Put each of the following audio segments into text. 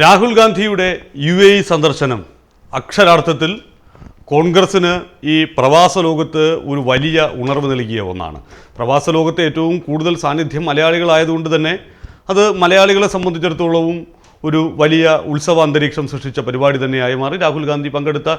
രാഹുൽ ഗാന്ധിയുടെ U A E സന്ദർശനം. അക്ഷരാർത്ഥത്തിൽ കോൺഗ്രസ്സിന് ഈ പ്രവാസ ലോകത്ത് ഒരു വലിയ ഉണർവ് നൽകിയ ഒന്നാണ്. പ്രവാസ ലോകത്തെ ഏറ്റവും കൂടുതൽ സാന്നിധ്യം മലയാളികളായതുകൊണ്ട് തന്നെ അത് മലയാളികളെ സംബന്ധിച്ചിടത്തോളവും ഒരു വലിയ ഉത്സവ അന്തരീക്ഷം സൃഷ്ടിച്ച പരിപാടി തന്നെയായി മാറി. രാഹുൽ ഗാന്ധി പങ്കെടുത്ത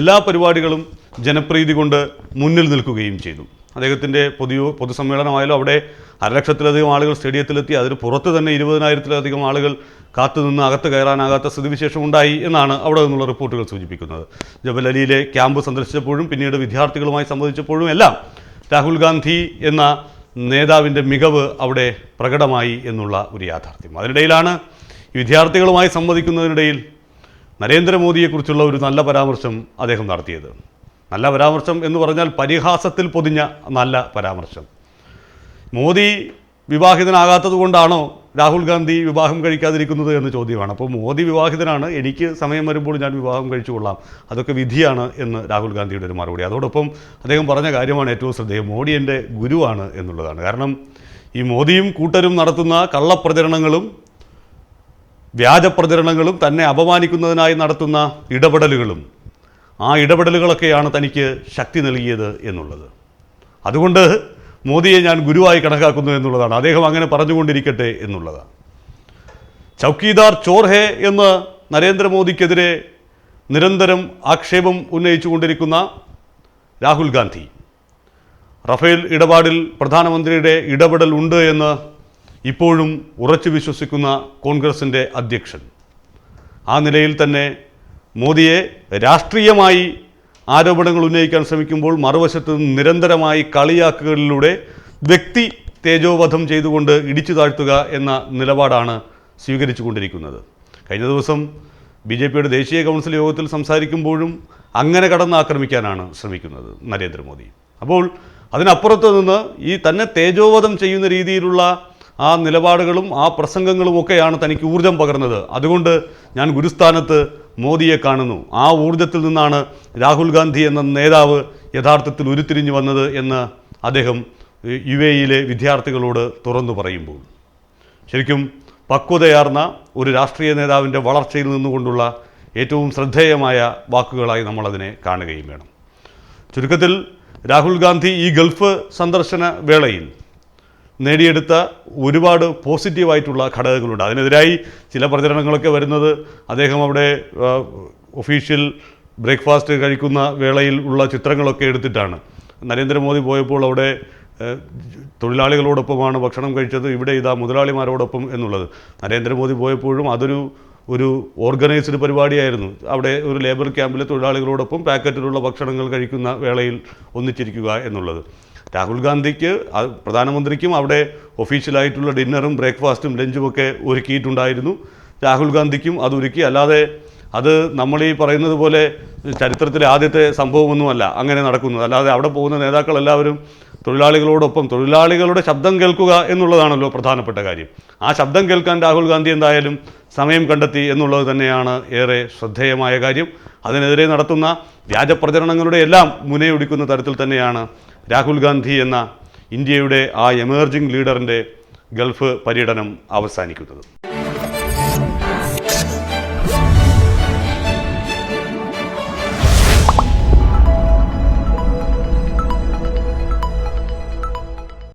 എല്ലാ പരിപാടികളും ജനപ്രീതി കൊണ്ട് മുന്നിൽ നിൽക്കുകയും ചെയ്തു. അദ്ദേഹത്തിന്റെ പൊതു പൊതുസമ്മേളനമായാലും അവിടെ അരലക്ഷത്തിലധികം ആളുകൾ സ്റ്റേഡിയത്തിലെത്തി അതിന് പുറത്ത് തന്നെ ഇരുപതിനായിരത്തിലധികം ആളുകൾ കാത്തുനിന്ന് അകത്ത് കയറാനാകാത്ത സ്ഥിതിവിശേഷം ഉണ്ടായി എന്നാണ് അവിടെ നിന്നുള്ള റിപ്പോർട്ടുകൾ സൂചിപ്പിക്കുന്നത്. ജബലലിയിലെ ക്യാമ്പ് സന്ദർശിച്ചപ്പോഴും പിന്നീട് വിദ്യാർത്ഥികളുമായി സംവദിച്ചപ്പോഴും എല്ലാം രാഹുൽ ഗാന്ധി എന്ന നേതാവിന്റെ മികവ് അവിടെ പ്രകടമായി എന്നുള്ള ഒരു യാഥാർത്ഥ്യം. അതിനിടയിലാണ് വിദ്യാർത്ഥികളുമായി സംവദിക്കുന്നതിനിടയിൽ നരേന്ദ്രമോദിയെക്കുറിച്ചുള്ള ഒരു നല്ല പരാമർശം അദ്ദേഹം നടത്തിയത്. നല്ല പരാമർശം എന്ന് പറഞ്ഞാൽ പരിഹാസത്തിൽ പൊതിഞ്ഞ നല്ല പരാമർശം. മോദി വിവാഹിതനാകാത്തത് കൊണ്ടാണോ രാഹുൽ ഗാന്ധി വിവാഹം കഴിക്കാതിരിക്കുന്നത് എന്ന് ചോദ്യമാണ്. അപ്പോൾ മോദി വിവാഹിതനാണ് എനിക്ക് സമയം വരുമ്പോൾ ഞാൻ വിവാഹം കഴിച്ചു കൊള്ളാം അതൊക്കെ വിധിയാണ് എന്ന് രാഹുൽ ഗാന്ധിയുടെ ഒരു മറുപടി. അതോടൊപ്പം അദ്ദേഹം പറഞ്ഞ കാര്യമാണ് ഏറ്റവും ശ്രദ്ധേയം. മോഡി എന്റെ ഗുരുവാണ് എന്നുള്ളതാണ്. കാരണം ഈ മോദിയും കൂട്ടരും നടത്തുന്ന കള്ളപ്രചരണങ്ങളും വ്യാജപ്രചരണങ്ങളും തന്നെ അപമാനിക്കുന്നതിനായി നടത്തുന്ന ഇടപെടലുകളും ആ ഇടപെടലുകളൊക്കെയാണ് തനിക്ക് ശക്തി നൽകിയത് എന്നുള്ളത്. അതുകൊണ്ട് മോദിയെ ഞാൻ ഗുരുവായി കണക്കാക്കുന്നു എന്നുള്ളതാണ്. അദ്ദേഹം അങ്ങനെ പറഞ്ഞുകൊണ്ടിരിക്കട്ടെ എന്നുള്ളതാണ്. ചൗക്കീദാർ ചോർ ഹേ എന്ന് നരേന്ദ്രമോദിക്കെതിരെ നിരന്തരം ആക്ഷേപം ഉന്നയിച്ചുകൊണ്ടിരിക്കുന്ന രാഹുൽ ഗാന്ധി. റഫേൽ ഇടപാടിൽ പ്രധാനമന്ത്രിയുടെ ഇടപെടൽ ഉണ്ട് എന്ന് ഇപ്പോഴും ഉറച്ചു വിശ്വസിക്കുന്ന കോൺഗ്രസിന്റെ അധ്യക്ഷൻ. ആ നിലയിൽ തന്നെ മോദിയെ രാഷ്ട്രീയമായി ആരോപണങ്ങൾ ഉന്നയിക്കാൻ ശ്രമിക്കുമ്പോൾ മറുവശത്ത് നിരന്തരമായി കളിയാക്കുകളിലൂടെ വ്യക്തി തേജോവധം ചെയ്തുകൊണ്ട് ഇടിച്ചു താഴ്ത്തുക എന്ന നിലപാടാണ് സ്വീകരിച്ചുകൊണ്ടിരിക്കുന്നത്. കഴിഞ്ഞ ദിവസം ബി ജെ പിയുടെ ദേശീയ കൗൺസിൽ യോഗത്തിൽ സംസാരിക്കുമ്പോഴും അങ്ങനെ കടന്ന് ആക്രമിക്കാനാണ് ശ്രമിക്കുന്നത് നരേന്ദ്രമോദി. അപ്പോൾ അതിനപ്പുറത്ത് നിന്ന് ഈ തന്നെ തേജോവധം ചെയ്യുന്ന രീതിയിലുള്ള ആ നിലപാടുകളും ആ പ്രസംഗങ്ങളും ഒക്കെയാണ് തനിക്ക് ഊർജം പകർന്നത്. അതുകൊണ്ട് ഞാൻ ഗുരുസ്ഥാനത്ത് മോദിയെ കാണുന്നു. ആ ഊർജത്തിൽ നിന്നാണ് രാഹുൽ ഗാന്ധി എന്ന നേതാവ് യഥാർത്ഥത്തിൽ ഉരുത്തിരിഞ്ഞു വന്നത് എന്ന് അദ്ദേഹം യു എയിലെ വിദ്യാർത്ഥികളോട് തുറന്നു പറയുമ്പോൾ. ശരിക്കും പക്വതയാർന്ന ഒരു രാഷ്ട്രീയ നേതാവിന്റെ വളർച്ചയിൽ നിന്നുകൊണ്ടുള്ള ഏറ്റവും ശ്രദ്ധേയമായ വാക്കുകളായി നമ്മളതിനെ കാണുകയും വേണം. ചുരുക്കത്തിൽ രാഹുൽ ഗാന്ധി ഈ ഗൾഫ് സന്ദർശന വേളയിൽ നേടിയെടുത്ത ഒരുപാട് പോസിറ്റീവായിട്ടുള്ള ഘടകങ്ങളുണ്ട്. അതിനെതിരായി ചില പ്രചരണങ്ങളൊക്കെ വരുന്നത് അദ്ദേഹം അവിടെ ഒഫീഷ്യൽ ബ്രേക്ക്ഫാസ്റ്റ് കഴിക്കുന്ന വേളയിൽ ഉള്ള ചിത്രങ്ങളൊക്കെ എടുത്തിട്ടാണ്. നരേന്ദ്രമോദി പോയപ്പോൾ അവിടെ തൊഴിലാളികളോടൊപ്പമാണ് ഭക്ഷണം കഴിച്ചത് ഇവിടെ ഇതാ മുതലാളിമാരോടൊപ്പം എന്നുള്ളത്. നരേന്ദ്രമോദി പോയപ്പോഴും അതൊരു ഒരു ഓർഗനൈസ്ഡ് പരിപാടിയായിരുന്നു. അവിടെ ഒരു ലേബർ ക്യാമ്പിലെ തൊഴിലാളികളോടൊപ്പം പാക്കറ്റിലുള്ള ഭക്ഷണങ്ങൾ കഴിക്കുന്ന വേളയിൽ ഒന്നിച്ചിരിക്കുക എന്നുള്ളത്. രാഹുൽ ഗാന്ധിക്ക് പ്രധാനമന്ത്രിക്കും അവിടെ ഒഫീഷ്യലായിട്ടുള്ള ഡിന്നറും ബ്രേക്ക്ഫാസ്റ്റും ലഞ്ചും ഒക്കെ ഒരുക്കിയിട്ടുണ്ടായിരുന്നു. രാഹുൽ ഗാന്ധിക്കും അതൊരുക്കി അല്ലാതെ അത് നമ്മൾ ഈ പറയുന്നത് പോലെ ചരിത്രത്തിലെ ആദ്യത്തെ സംഭവമൊന്നുമല്ല അങ്ങനെ നടക്കുന്നത്. അല്ലാതെ അവിടെ പോകുന്ന നേതാക്കൾ എല്ലാവരും തൊഴിലാളികളോടൊപ്പം തൊഴിലാളികളുടെ ശബ്ദം കേൾക്കുക എന്നുള്ളതാണല്ലോ പ്രധാനപ്പെട്ട കാര്യം. ആ ശബ്ദം കേൾക്കാൻ രാഹുൽ ഗാന്ധി എന്തായാലും സമയം കണ്ടെത്തി എന്നുള്ളത് തന്നെയാണ് ഏറെ ശ്രദ്ധേയമായ കാര്യം. അതിനെതിരെ നടത്തുന്ന വ്യാജ പ്രചരണങ്ങളുടെ എല്ലാം മുനയൊടിക്കുന്ന തരത്തിൽ തന്നെയാണ് രാഹുൽ ഗാന്ധി എന്ന ഇന്ത്യയുടെ ആ എമേർജിംഗ് ലീഡറിന്റെ ഗൾഫ് പര്യടനം അവസാനിക്കുന്നത്.